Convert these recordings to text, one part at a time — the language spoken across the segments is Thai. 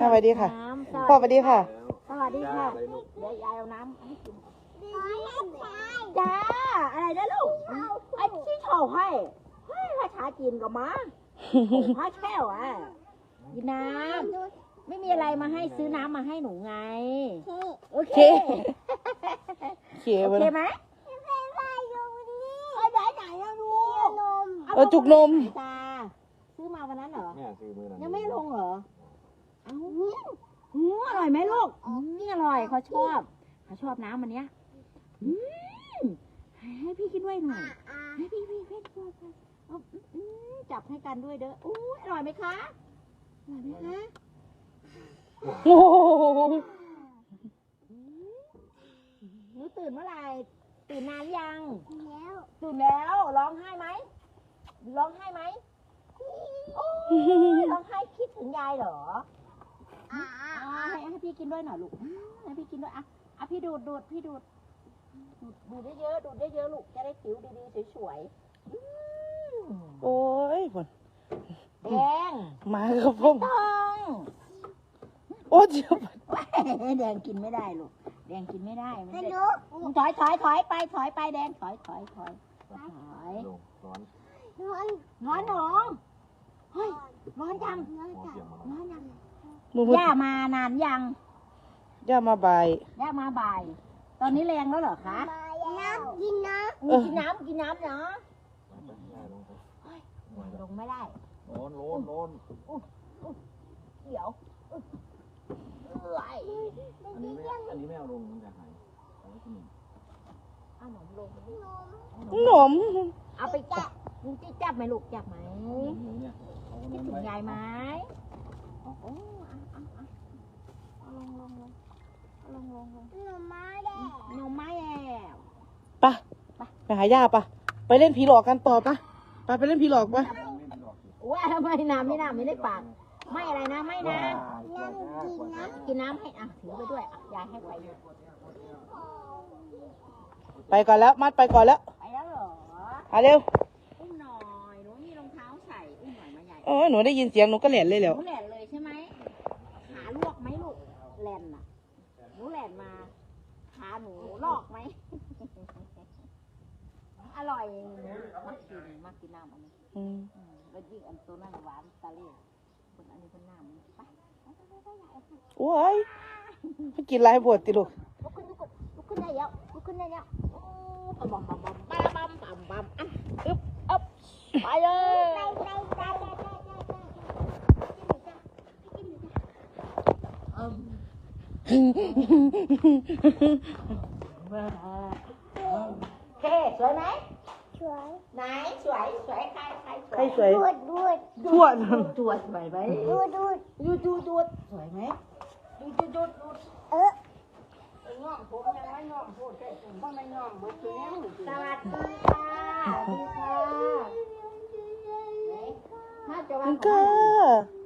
สวัสดีค่ะ น้ำสพ่อวัสสวัสดีดีค่ะ สวัสดีค่ะอะไรลูกเดี๋ยวยายเอาน้ำให้กินจ้า อะไรนะลูกไอ้ที่เฉาให้ให้ภาษาจีนก็มาพาแค่วอะกินน้ำไม่มีอะไรมาให้ซื้อน้ำมาให้หนูไง โอเค เขียโอวเคนะไหมไอ้ไหนไหนอะลูก เออจุกนมตาซื้อมาวันนั้นเหรอ แม่ซื้อมือนั้น ยังไม่ลงเหรอ เอ้า อืมอร่อยไหมลูกอืมอร่อยเขาชอบเขาชอบน้ำอันเนี้ยอืมให้พี่กินด้วยหน่อย ให้พี่พี่พี่ด้วยกันเอาอืมจับให้กันด้วยเด้ออู้อร่อยไหมคะอร่อยไหมคะโอ้โหหนูตื่นเมื่อไหร่ตื่นนานยังตื่นแล้วร้องไห้ไหมร้องไห้ไหมโอ้ยร้องไห้คิดถึงยายเหรออ่า ให้ให้พี่กินด้วยหน่อยลูกให้พี่กินด้วยอะอะพี่ดูดดูดพี่ดูดดูดดูดได้เยอะดูดได้เยอะลูกจะได้ผิวดีๆสวยๆอืมโอ้ยฝนแดงมาครับผมต้องโอ้เจียวแดงกินไม่ได้ลูกแดงกินไม่ได้มันเด็กถอยถอยถอยไปถอยไปแดงถอยถอยถอยถอยลงร้อนร้อนหนอเฮ้ยร้อนจังหมอเสียงมาร้อนยัง มือมือย่ามานานยังย่ามาบาย ย่ามาบ่าย ตอนนี้แรงแล้วเหรอคะน้ำกินน้เออ กินน้ำกินน้ำเนาะได้ลงไปลงไม่ได้ร้อนร้อนร้อนเดี๋ยวเอ้ยอันนี้ไม่อันนี้ไม่เอาลงมันจะหายเอาไว้ที่หนึ่งเอาหนมลงหนมเอาไปจับมึงจะจับไหมลูกจับไหมหนูเนี่ยเอาคิดลงถึไปงยายไหมโอ้โหเอาเอาเอาเอาลงลงลงเอาลงลงลงำหนูมาแดงนมไม้แล้วไปะไปหาย่าปะไปเล่นผีหลอกกันต่อปะไปไปเล่นผีหลอกปะว่าทำไมน้ำไม่น้ำไม่ได้ปาก ไม่อะไรนะไม่นะน้ำกินน้กินน้ำให้อะถือไปด้วยอะยายให้ไปด้วยไปก่อนแล้วมัดไปก่อนแล้วไปแล้วเหรอมาเร็วอุ้มหน่อยหนูมีรองเท้าใส่อุ้มหน่อยมาใหญ่เออหนูได้ยินเสียงหนูก็แหลนเลยหแล้วนูแหลนเลยใช่ไหมขาลวกไหมลูกแหลนน่ะ หนูแหลนมาขาหนูลอกไหม อร่อยหนูมักกินมักกินน้ำอันนี้อืมอืมแล้วยิ่งอันตัวนั้นหวานตาเลี่ยคนอันนี้คนน้ำไปไปไปไปใหญ่โอ้ยไม่กินไรบวชติลูกลุกขึ้นลุกขึ้นลุกขึ้นได้แล้วลุกขึ้นได้แล้วโอ้ปั๊มปั๊มปั๊มปั๊มปั๊มปั๊มปั๊มอะอึ๊บอึ๊บไปเลยำไปไปไปไปไป เท่สวยไหมช่วยไหนสวยสวยใครใครสวยใครสวยดูดดูดทั่วจวดสวยไหมดูดดูดดูดูดูสวยไหมดูดูดูดูเออง่อมผมยังไม่ง่อมพูดได้ผมต้องไม่ง่อมหมดแล้วสวัสดีค่ะสวัสดีค่ะไหนถ้าจะว่ามันขอก็จะว่าข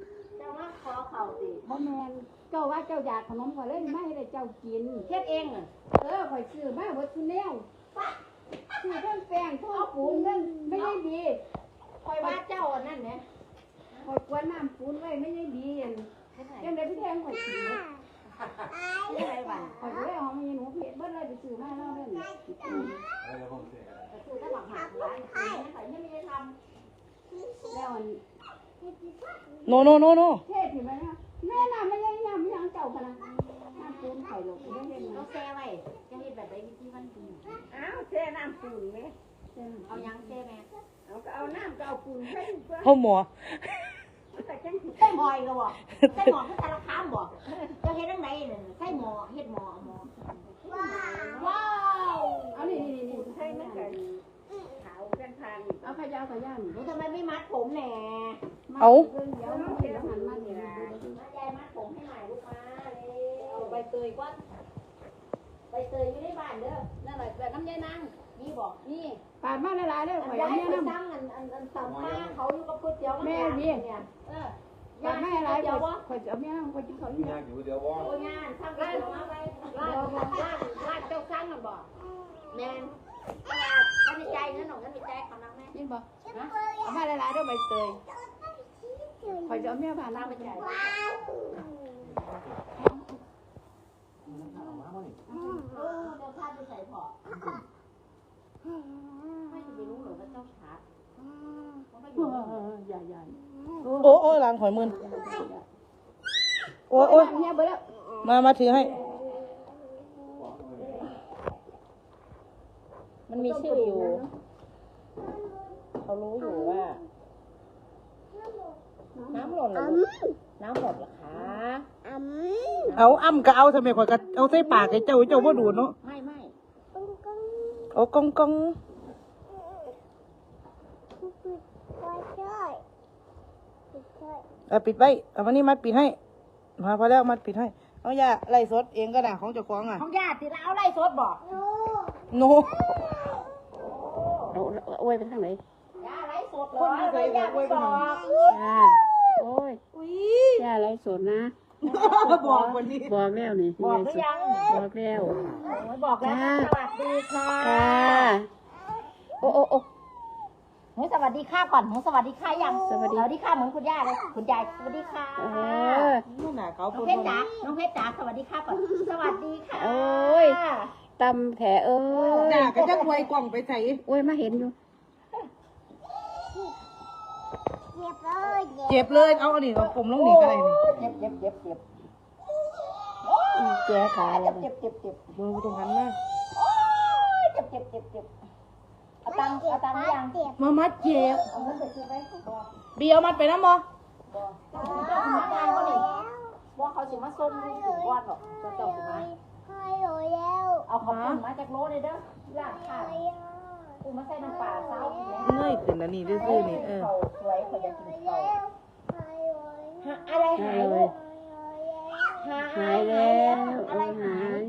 อเข่าสิบ่แมนเจ้าว่าเจ้าอยากขนมข่อยเลยไม่ให้ได้เจ้ากิน เฮ็ดเองอะเออข่อยซื้อมาบ่ซื้อแนวซื้อทั้งแป้งทั้งปูนทั้งไม่ได้ดีคอยว่าเจ้าอันนั้นเนี่ยข่อยกวนน้ำปูนไว้ไม่ได้ดีอันยังได้พี่แทงข่อยซื้อไม่ไรบ้างข่อยก็เลยเอามาให้หนูเพียเบิดเลยไปซื้อมาแล้วเด้อนี่คือถ้าหลักหมากร้านนี้ใส่ไม่ได้ทแล้วอัน โนโนโนโนเทศนี่มันนะแม่น่ะไม่ยังยังไม่ยังเจ้าพะนะน้ำปูนข่อยลงไม่ได้ำนะเอาแซ่ไว้จะเฮ็ดแบบใดที่มันดีอ้าวแช่น้ำปูนไหมเอายังแซ่แม่เอาก็เอาน้ำก็เอาปูนใส่เพื่อพ่อหมอแต่จังสิใส่หมอยก็บ่ใส่หมอคือแต่ละคำบ่จะเฮ็ดจังไดนั่นใส่หมอเฮ็ดหมอหมอว้าวเอานี่นี่นี่ใส่มันกันขาวกันทานเอาขยาวขย่างหนูทำไมไม่มัดผมแหน่ เอาเดี๋ยวมันเป็นอาหารมันนี่นะยายมัดผมให้ใหม่ลูกมาเลยเอาใบเตยก่อนใบเตยอยู่ในบ้านเด้อนั่นแหละแบบน้ำยายนางนี่บอกนี่ปาดมาหลายๆเลยอันข่อยย้าเอายเนี่ยไปน้ำตั้งอันอันอันสัมภาเขาอยู่กับก๋วยเตี๋ยวแม่ดีเนี่ยเออปาดมาหลายๆเดี๋ยวว่าข่อยเอาเนี่ยน้ำข่อยกินข้าวมีเนี่ยยากอยู่เดี๋ยวว่าโอ้ยานทำกันมาไปลาดลาดลาดเจ้าสร้างกันบอกแมนลาดกันในใจนั่นหนองกันในใจเขานะแม่ยินบ่ฮะเอามาหลายๆด้วยใบเตย คอจะเอาแม่บาลาไปจ่ายาอย่โอ้ยหลังหอยมืนโอ้โอ้ยมามาถือให้ มันมีชื่ออยู่ เขารู้อยู่ว่า เหรอลูกน้ำหมดเหรอคะอืมเอาอ้ำก็เอาทำไมข่อยก็เอาใส่ปากให้เจ้าเจ้าบ่ดูดเนาะไม่ไม่กุ้งกุ้งเอากองกองช่วยช่วยช่วยเอาปิดไว้เอาวันนี้มัดปิดให้มาพอแล้วมัดปิดให้เอาอย่าไล่สดเองก็ได้ของเจ้าของอะของญาติที่เราเอาไล่สดบอกโนเอาเอาไว้ไปทางไหนย่าไล่สดเลยไปย่าไปบอกจ้า โอ้ยย่าไรสดนะ บอกวันนี้บอกแล้วนี่บอกยายหรืสอดยังบอกแล้วโอ้ยบอกแล้วนะสวัสดีค่ะค่ะโอ้โอ้โอ้หนูสวัสดีค่ะก่อนหนูสวัสดีค่ะยังสวัสดีสวัสดีค่ะเหมือนคุณย่าเลยคุณยายสวัสดีค่ะเออลูกหนาเขาน้องเพชรจ๋าน้องเพชรจ๋าสวัสดีค่ะก่อนสวัสดีค่ะโอ้ยตำแผลเอ้ยหนาก็จะควยกล่องไปใส่โอ้ยมาเห็นอยู่ เจ็บเลยเอาอันนี้เอาผมลงนี่ก็ได้นี่เจ็บเจ็บเจ็บเจ็บแก้ขาแล้เจ็บเจ็บเจ็บเจ็บมือตรงนั้นนะเจ็บเจ็บเจ็บเจ็บเอาตังเอาตังยังมามัดเจ็บเอาเอไว้บอกเบียวมัดไปน้ำบ่บอกเจ้าสิมาทานก็นี่บอเขาสิมาส่งถึงก้อนหรอกเจ้าเจ้าสิมาให้หนูแล้วเอาขอบคุณมาจากโลเลยเด้อลากค่ะกูมาใส่น้ำปลา เศร้าอีกแล้วเงยขึ้นอันนี้ซื่อๆนี่เออเขาสวยเขาอยากกินเขาให้หนูหาอะไรหายลูกหาหายแล้วเออะไรอหาหายย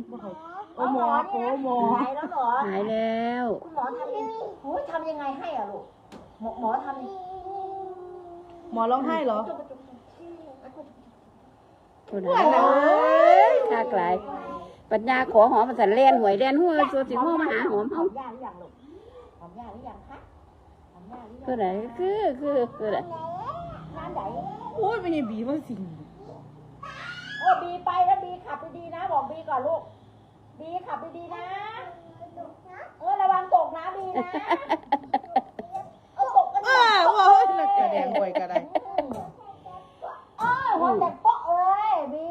โอ้หมอโอ้หมอหายแล้วเหรอหายแล้ว คุณหมอทำยังโอ้ยทำยังไงให้อะลูกหมอหมอทำหมอร้องไห้เหรอตัวไหนคากหลายปัญญาขอหอมมันสันเลียนหวยเลียนหัวตัวสิหัวมาหาหอมหเฮาอมยาหรือยังลูกหอมยาหรือยังคะ หอมยาหรือยังตัวไหนคือคือคือไหนน้ำไหนโอ้ยไม่ใช่บีว่าสิงโอ้บีไปแล้วบีขับดีๆนะ บอกบีก่อนลูก บีขับดีๆนะ เออระวังตกนะบีนะเออตกกันอ้าวโอ้ยนักแสดงบ่อยก็ได้เออหัวแตกเปาะเลยบี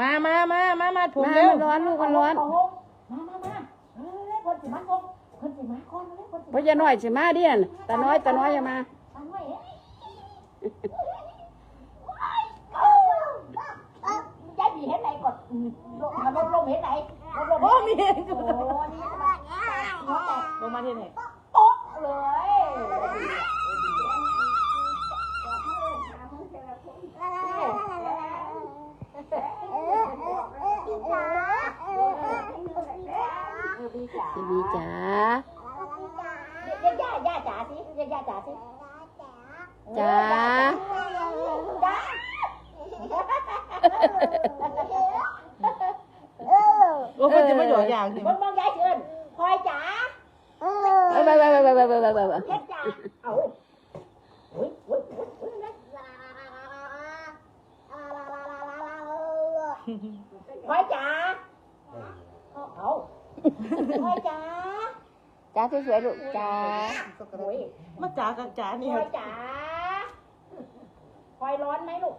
มามามามามาผมมาเร็วมันร้อนลูกมันร้อน มามามาเออคนสิมาคนคนสิมาคนเลยคนสิ เพราะยาน้อยสิมาเดียนตาน้อยตาน้อยอย่ามามาหน่อยยายบีเห็นไหนก่อนมาลบลงเห็นไหนลบลงโอ้มีเห็นโอ้นี่หัวแตกลงมาที่ไหนโป๊ะเลยบีจ๋าพี่บีจ๋า ย่าย่าย่าจ๋าสิย่าย่าจ๋าสิจ๋าจ๋าโอ้ยจะไม่หยอดอย่ จ้าสวยๆลูกจ้าโอ้ยมาจ๋ากับจ๋านี่คพลอยจ๋าคอยร้อนไหมลูก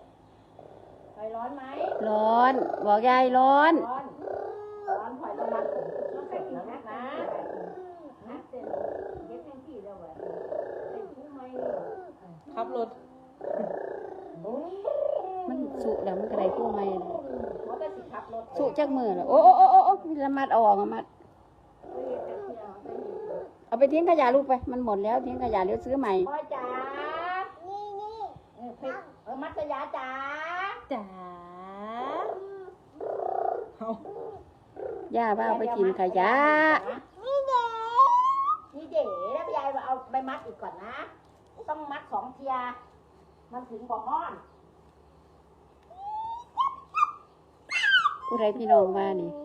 คอยร้อนไหมร้อน บอกยายร้อน ร้อนคอยต้มาถึงน้องแค่กี่นัดนะนัดเสร็จเย็บแท่งที่แล้วเหรอเป็นผู้ไม่เนี่ขับรถมันสุแล้วมันกระไรกู้ไม่เขาสุจักมือเลยโอ้โอ้โอ้โอ้ละมัดออกอะมัด อาไปทิ้งขยะลูกไป มันหมดแล้วทิ้งขยะเดี๋ยวซื้อใหม่พลอยจ๋าเออเพชรเออมัตยาจ๋า จ๋าเอาย่าว่าเอาไปทิ้งขยะ นี่เด๋นี่เด๋แล้วพี่ยายเอาไปมัดอีกก่อนนะ ต้องมัดสองเทีย มันถึงบอกอ้อนผู้ใดพี่น้องว่านี่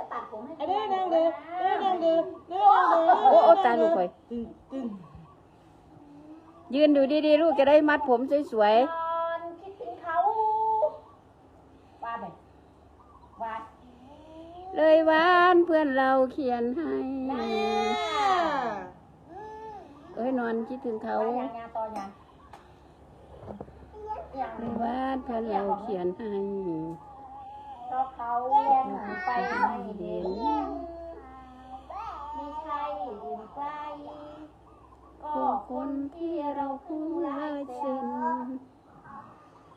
จะตัดผมให้ไอ้เด้นางด้อเด้อนางด้อเด้อนางเด้อโอ้โอ้ตาลูกข่อยยืนดูดีๆ ลูกจะได้มัดผมสวยๆเลยวานเพื่อนเราเขียนให้ เอ้ยนอนคิดถึงเขาเลยวานเพื่อนเราเขียนให้ เพราะเขาแยกหายไปไม่เห็น ไมีใครอยู่ใกลก็ก็คนที่เราคุ้นเลยซึน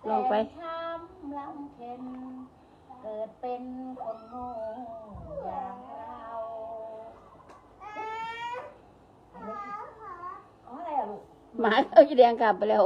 ลองไปช้ำลำเค็นเกิดเป็นคนโง่อย่างเราอ๋ออะไรอะลูกหมาเอาอีแดงกลับไปแล้ว